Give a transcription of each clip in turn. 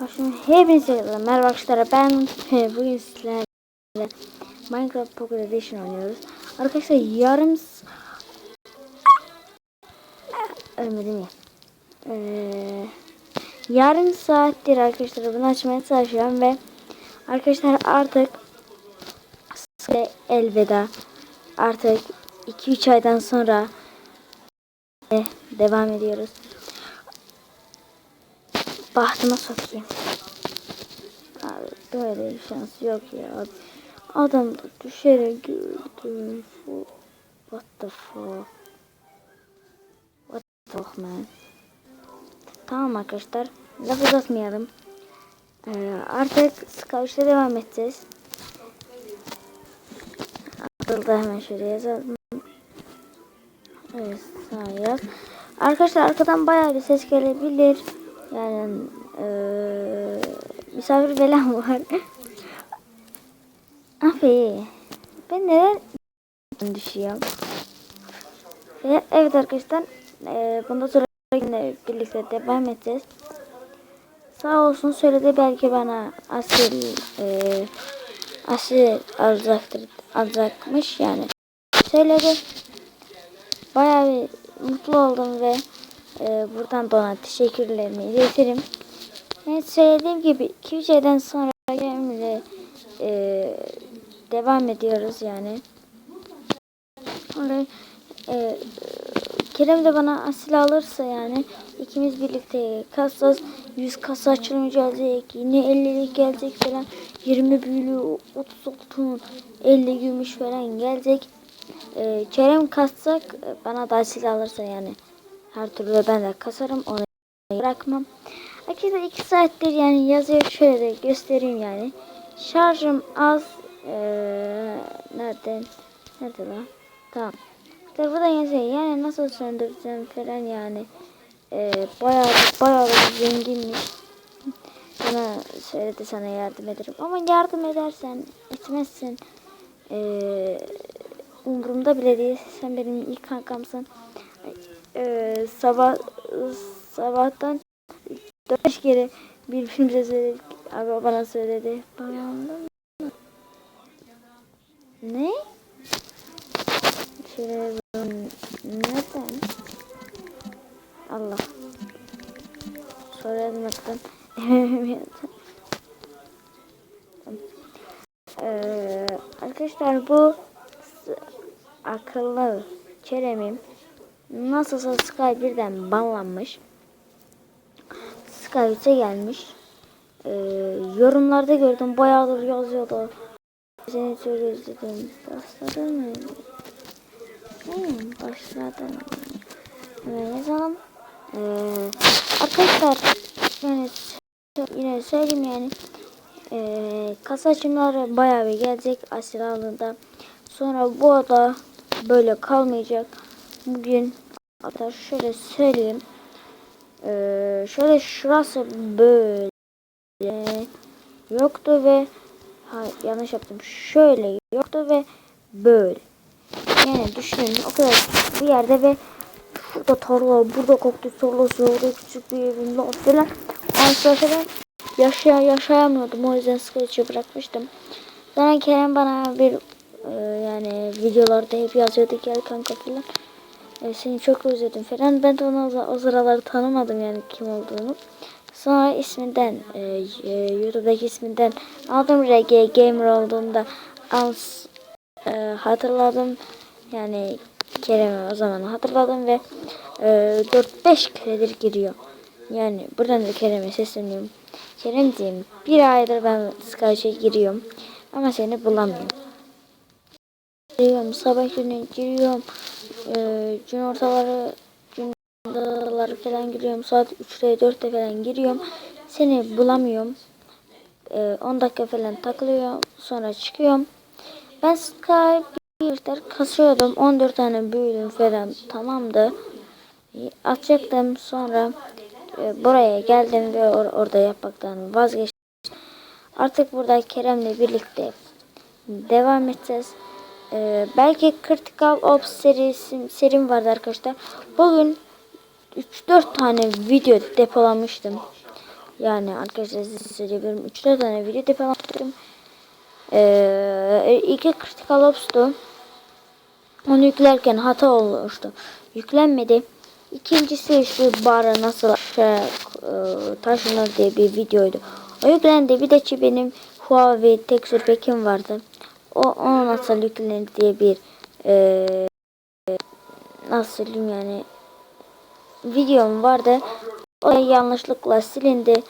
Başım hepinize selam. Merhaba arkadaşlar ben bugün sizlerle Minecraft Pocket Edition oynuyoruz. Arkadaşlar yarım s- ölmedim ya. Ee, yarım saattir arkadaşlar bunu açmaya çalışıyorum ve arkadaşlar artık size elveda. Artık 2-3 aydan sonra devam ediyoruz. Bahtıma sokayım. Abi böyle bir şans yok ya. Adam da düşerek. Fu- What the fuck? What the fuck man? Tamam arkadaşlar. Laf uzatmayalım. Ee, artık Scout'ta devam edeceğiz. Atıldı hemen şöyle yazalım. Evet sağ yaz. Arkadaşlar arkadan bayağı bir ses gelebilir. Yani eee misafir falan var. Abi ben neden düşüyorum? Ve evet arkadaşlar eee bundan sonra yine birlikte devam edeceğiz. Sağ olsun söyledi belki bana asil eee asil alacaktır alacakmış yani. Söyledi. Bayağı bir mutlu oldum ve e, buradan da ona teşekkürlerimi iletirim. Evet söylediğim gibi 2 aydan sonra Kerem'le e, devam ediyoruz yani. Orada, e, Kerem de bana asil alırsa yani ikimiz birlikte kasa 100 kasa açılımı gelecek yine 50'lik gelecek falan 20 büyülü 30 altın 50 gümüş falan gelecek. E, Kerem kassak bana da asil alırsa yani her türlü ben de kasarım onu bırakmam. Arkadaşlar 2 saattir yani yazıyor şöyle de göstereyim yani. Şarjım az. Ee, nereden? Nerede lan? Tamam. İşte burada yazıyor yani nasıl söndüreceğim falan yani. Ee, bayağı bayağı da zenginmiş. Bana söyledi sana yardım ederim. Ama yardım edersen etmezsen ee, umurumda bile değil. Sen benim ilk kankamsın. Ee, sabah sabahtan dört kere bir film söyledik. Abi bana söyledi. Bana? Ne? Şöyle neden? Allah. Hatta. ee, arkadaşlar bu akıllı Kerem'im nasılsa Sky birden banlanmış. Skype'e gelmiş. Ee, yorumlarda gördüm bayağıdır yazıyordu. Seni çok özledim. Başladın mı? Hmm, başladım. Hemen yazalım. Ee, arkadaşlar yani yine söyleyeyim yani ee, kasa açımları bayağı bir gelecek asil. Sonra bu ada böyle kalmayacak. Bugün hatta şöyle söyleyeyim. Ee, şöyle şurası böyle yoktu ve ha, yanlış yaptım. Şöyle yoktu ve böyle. Yani düşünün o kadar bir yerde ve şurada tarla, burada koktu tarlası, orada küçük bir evim falan. Aslında ben yaşaya, yaşayamıyordum. O yüzden Scratch'ı bırakmıştım. Sonra Kerem bana bir e, yani videolarda hep yazıyordu gel kanka falan. E, seni çok özledim falan. Ben de onu o sıraları tanımadım yani kim olduğunu. Sonra isminden, e, e, YouTube'daki isminden aldım RG Gamer olduğunda az e, hatırladım. Yani Kerem'i o zaman hatırladım ve e, 4-5 keredir giriyor. Yani buradan da Kerem'e sesleniyorum. Keremciğim bir aydır ben Skype'e giriyorum ama seni bulamıyorum. Giriyorum sabah günü giriyorum. Ee, gün ortaları gün ortaları falan giriyorum. Saat 3'te 4'te falan giriyorum. Seni bulamıyorum. Ee, 10 dakika falan takılıyorum. Sonra çıkıyorum. Ben Skype bir kasıyordum. 14 tane büyüdüm falan tamamdı. Atacaktım sonra e, buraya geldim ve or orada yapmaktan vazgeçtim. Artık burada Kerem'le birlikte devam edeceğiz. Ee, belki Critical Ops serisi, serim vardı arkadaşlar. Bugün 3-4 tane video depolamıştım. Yani arkadaşlar size söyleyebilirim. 3 tane video yaptım. Ee, ilki Critical Ops'tu. Onu yüklerken hata olmuştu. Yüklenmedi. İkincisi şu bara nasıl şey, e, taşınır diye bir videoydu. O yüklendi. Bir de ki benim Huawei Texture Pack'im vardı. O onu nasıl yüklenir diye bir e, nasıl diyeyim yani videom vardı. O yanlışlıkla silindi.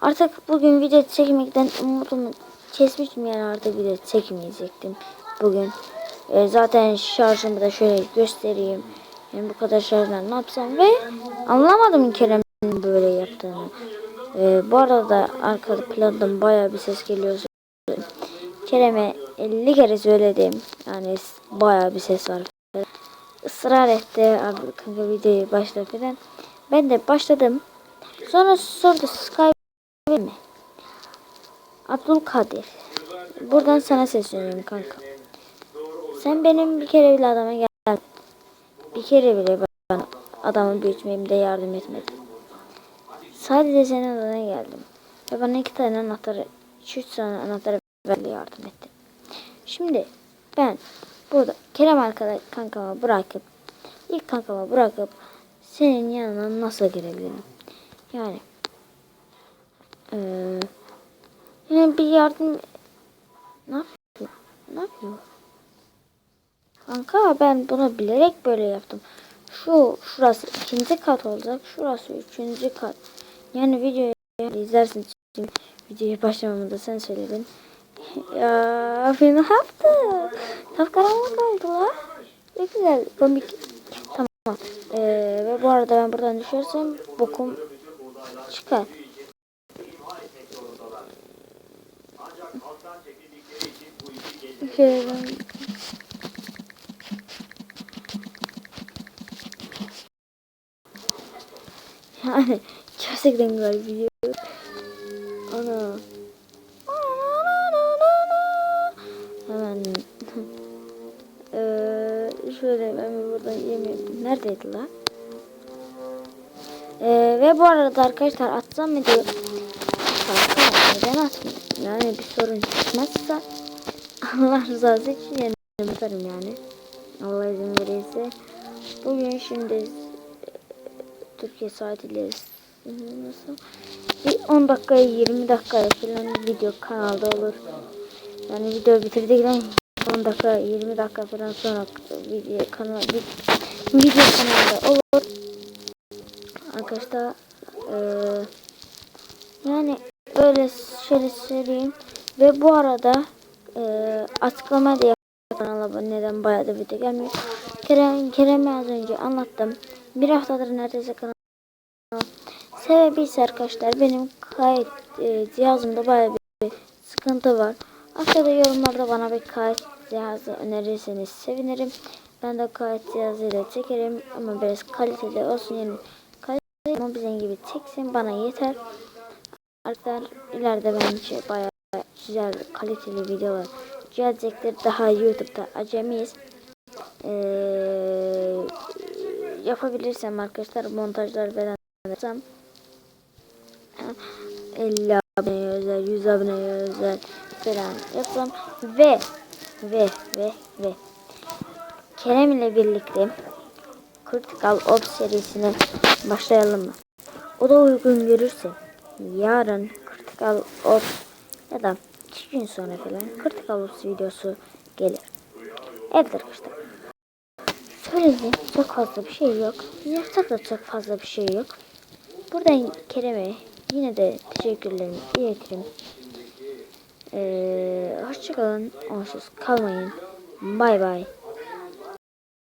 Artık bugün video çekmekten umudumu kesmiştim yani artık video çekmeyecektim bugün. E, zaten şarjımı da şöyle göstereyim. Yani bu kadar şarjla ne yapsam ve anlamadım Kerem'in böyle yaptığını. E, bu arada arkada plandan baya bir ses geliyor. Kerem'e 50 kere söyledim. Yani baya bir ses var. Israr etti abi kanka videoyu başla falan. Ben de başladım. Sonra sordu Skype mi? Abdülkadir. Buradan sana sesleniyorum kanka. Sen benim bir kere bile adama gel. Bir kere bile ben adamı büyütmemde yardım etmedin. Sadece senin adına geldim. Ve bana iki tane anahtarı, üç tane anahtarı verdi yardım ettin. Şimdi ben burada Kerem arkadaş kankama bırakıp ilk kankama bırakıp senin yanına nasıl girebilirim? Yani eee yani bir yardım ne yapıyor? Ne yapıyor? Kanka ben bunu bilerek böyle yaptım. Şu şurası ikinci kat olacak. Şurası üçüncü kat. Yani videoyu izlersin. Çünkü videoyu başlamamı da sen söyledin. Ya ne yaptı? Kapkaranlık oldu la. Ne güzel komik. Tamam. Ee, ve bu arada ben buradan düşersem bokum çıkar. Şöyle Yani gerçekten güzel video. Eee şöyle ben buradan yemeyeyim. Neredeydi la? Eee ve bu arada arkadaşlar atsam mı diyor. Neden atmayayım? Yani bir sorun çıkmazsa Allah rızası için yani atarım yani. Allah izin verirse. Bugün şimdi e, Türkiye saatiyle nasıl? Bir 10 dakikaya 20 dakikaya falan video kanalda olur. Yani video bitirdikten 10 dakika 20 dakika falan sonra video kanal video kanalda olur. Arkadaşlar eee yani öyle şöyle söyleyeyim. Ve bu arada e, açıklama diye kanala neden bayağı da video gelmiyor. Kerem, Kerem'e az önce anlattım. Bir haftadır neredeyse kanal Sebebi ise arkadaşlar benim kayıt e, cihazımda bayağı bir sıkıntı var. Aşağıda yorumlarda bana bir kayıt cihazı önerirseniz sevinirim. Ben de kayıt cihazıyla çekerim ama biraz kaliteli olsun yani kaliteli ama bizim gibi çeksin bana yeter. Arkadaşlar ileride bence bayağı güzel kaliteli videolar gelecektir. Daha YouTube'da acemiyiz. Ee, yapabilirsem arkadaşlar montajlar falan yaparsam 50 aboneye özel 100 aboneye özel falan yapsam ve ve ve ve Kerem ile birlikte Critical Ops serisine başlayalım mı? O da uygun görürse yarın Critical Ops ya da iki gün sonra falan Critical Ops videosu gelir. Evet arkadaşlar. Söyleyeceğim çok fazla bir şey yok. Yapacak da çok fazla bir şey yok. Buradan Kerem'e yine de teşekkürlerimi iletirim. Ee, hoşçakalın. Onsuz kalmayın. Bay bay.